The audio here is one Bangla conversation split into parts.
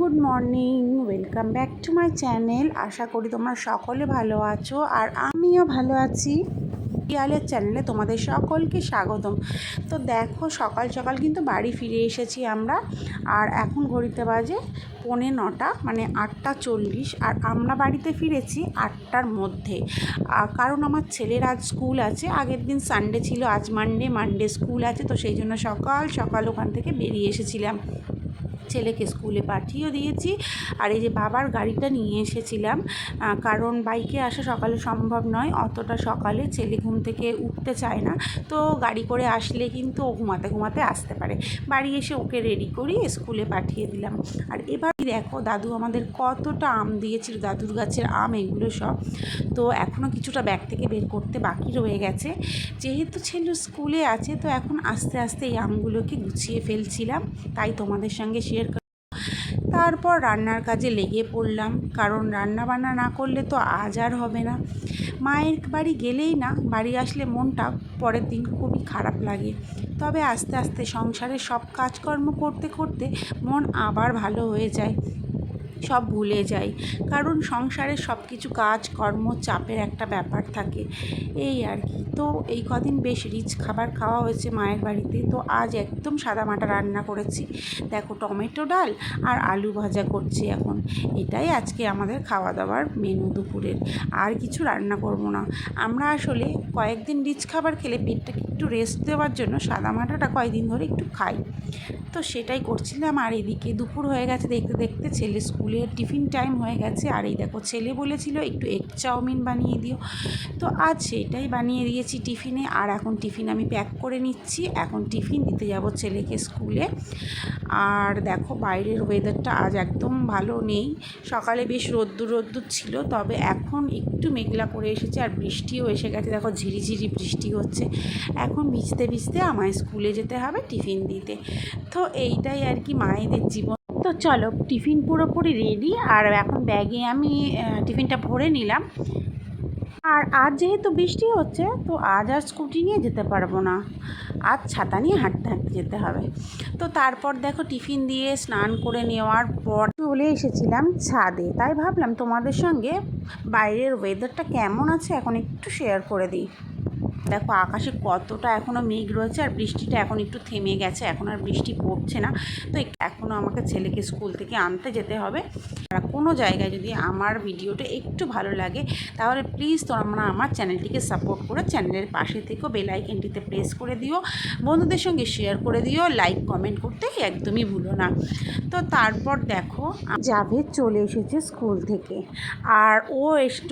Good morning, welcome back to my channel. আশা করি তোমরা সকলে ভালো আছো আর আমিও ভালো আছি। পিয়ালের চ্যানেলে তোমাদের সকলকে স্বাগতম। তো দেখো, সকাল সকাল কিন্তু বাড়ি ফিরে এসেছি আমরা। আর এখন ঘড়িতে বাজে পৌনে নটা মানে আটটা চল্লিশ। আর আমরা বাড়িতে ফিরেছি আটটার মধ্যে। কারণ আমার ছেলের আজ স্কুল আছে, আগের দিন সানডে ছিল, আজ মানডে মানডে স্কুল আছে। তো সেই জন্য সকাল সকাল ওখান থেকে বেরিয়ে এসেছিলাম। ছেলেকে স্কুলে পাঠিয়েও দিয়েছি। আর এই যে বাবার গাড়িটা নিয়ে এসেছিলাম কারণ বাইকে আসা সকালে সম্ভব নয়, অতটা সকালে ছেলে ঘুম থেকে উঠতে চায় না। তো গাড়ি করে আসলে কিন্তু ও ঘুমাতে ঘুমাতে আসতে পারে। বাড়ি এসে ওকে রেডি করি স্কুলে পাঠিয়ে দিলাম। আর এবার দেখো, দাদু আমাদের কতটা আম দিয়েছিল, দাদুর গাছের আম, এগুলো সব। তো এখনও কিছুটা ব্যাগ থেকে বের করতে বাকি রয়ে গেছে। যেহেতু ছেলে স্কুলে আছে, তো এখন আস্তে আস্তে এই আমগুলোকে গুছিয়ে ফেলছিলাম। তাই তোমাদের সঙ্গে শেয়ার তারপর রান্নার কাজে লেগে পড়লাম। কারণ রান্না বান্না না করলে তো আজ আর হবে না। মায়ের বাড়ি গেলেই না, বাড়ি আসলে মনটা পরের দিন খুবই খারাপ লাগে। তবে আস্তে আস্তে সংসারের সব কাজকর্ম করতে করতে মন আবার ভালো হয়ে যায়। সব ভুলে যাই। কারণ সংসারে সব কিছু কাজ, কর্ম, চাপের একটা ব্যাপার থাকে। এই আর কি তো এই কদিন বেশ রিচ খাবার খাওয়া হয়েছে মায়ের বাড়িতে। তো আজ একদম সাদামাটা রান্না করেছি। দেখো টমেটো ডাল আর আলু ভাজা করছি এখন। এটাই আজকে আমাদের খাওয়া দাওয়ার মেনু দুপুরের। আর কিছু রান্না করব না। আমরা আসলে কয়েকদিন রিচ খাবার খেলে পেটটাকে একটু রেস্ট দেওয়ার জন্য সাদামাটাটা কয়েকদিন ধরে একটু খাই। তো সেটাই করছিলাম। আর এদিকে দুপুর হয়ে গেছে দেখতে দেখতে ছেলে স্কুলের টিফিন টাইম হয়ে গেছে। আর এই দেখো, ছেলে বলেছিল একটু এগ চাউমিন বানিয়ে দিও। তো আজ সেটাই বানিয়ে দিয়েছি টিফিনে। আর এখন টিফিন আমি প্যাক করে নিচ্ছি। এখন টিফিন দিতে যাব ছেলেকে স্কুলে। আর দেখো, বাইরের ওয়েদারটা আজ একদম ভালো নেই। সকালে বেশ রোদ্দুর রোদ্দুর ছিল, তবে এখন একটু মেঘলা করে এসেছে আর বৃষ্টিও এসে গেছে। দেখো, ঝিরিঝিরি বৃষ্টি হচ্ছে। এখন ভিজতে ভিজতে আমায় স্কুলে যেতে হবে টিফিন দিতে। তো এইটাই আর কি মায়েদের জীবন। তো চলো, টিফিন পুরোপুরি রেডি আর এখন ব্যাগে আমি টিফিনটা ভরে নিলাম। আর আজ যেহেতু বৃষ্টি হচ্ছে, তো আজ আর স্কুটি নিয়ে যেতে পারব না। আজ ছাতা নিয়ে হাঁটতে হাঁটতে যেতে হবে। তো তারপর দেখো, টিফিন দিয়ে স্নান করে নেওয়ার পর চলে এসেছিলাম ছাদে। তাই ভাবলাম তোমাদের সঙ্গে বাইরের ওয়েদারটা কেমন আছে এখন একটু শেয়ার করে দিই। দেখো, আকাশে কতটা এখনও মেঘ রয়েছে আর বৃষ্টিটা এখন একটু থেমে গেছে, এখন আর বৃষ্টি পড়ছে না। তো এখনও আমাকে ছেলেকে স্কুল থেকে আনতে যেতে হবে। আর কোনো জায়গায় যদি আমার ভিডিওটা একটু ভালো লাগে, তাহলে প্লিজ তোমরা আমার চ্যানেলটিকে সাপোর্ট করে চ্যানেলের পাশে থেকেও বেল আইকনটিতে প্রেস করে দিও। বন্ধুদের সঙ্গে শেয়ার করে দিও লাইক কমেন্ট করতে একদমই ভুলো না। তো তারপর দেখো জাভেদ চলে এসেছে স্কুল থেকে। আর ও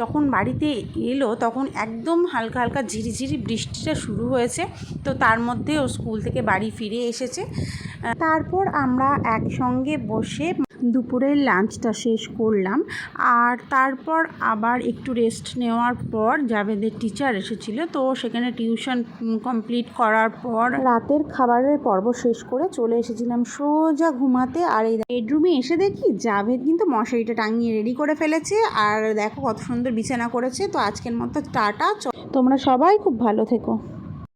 যখন বাড়িতে এলো, তখন একদম হালকা হালকা ঝিরিঝিরি বৃষ্টিটা শুরু হয়েছে, তো তার মধ্যে ও স্কুল থেকে বাড়ি ফিরে এসেছে। তারপর আমরা একসঙ্গে বসে দুপুরের লাঞ্চটা শেষ করলাম। আর তারপর আবার একটু রেস্ট নেওয়ার পর জাভেদের টিচার এসেছিল, তো সেখানে টিউশন কমপ্লিট করার পর রাতের খাবারের পর্ব শেষ করে চলে এসেছিলাম সোজা ঘুমাতে। আর এই বেডরুমে এসে দেখি জাভেদ কিন্তু মশারিটা টাঙিয়ে রেডি করে ফেলেছে। আর দেখো কত সুন্দর বিছানা করেছে। তো আজকের মতো টাটা। তোমরা সবাই খুব ভালো থেকো।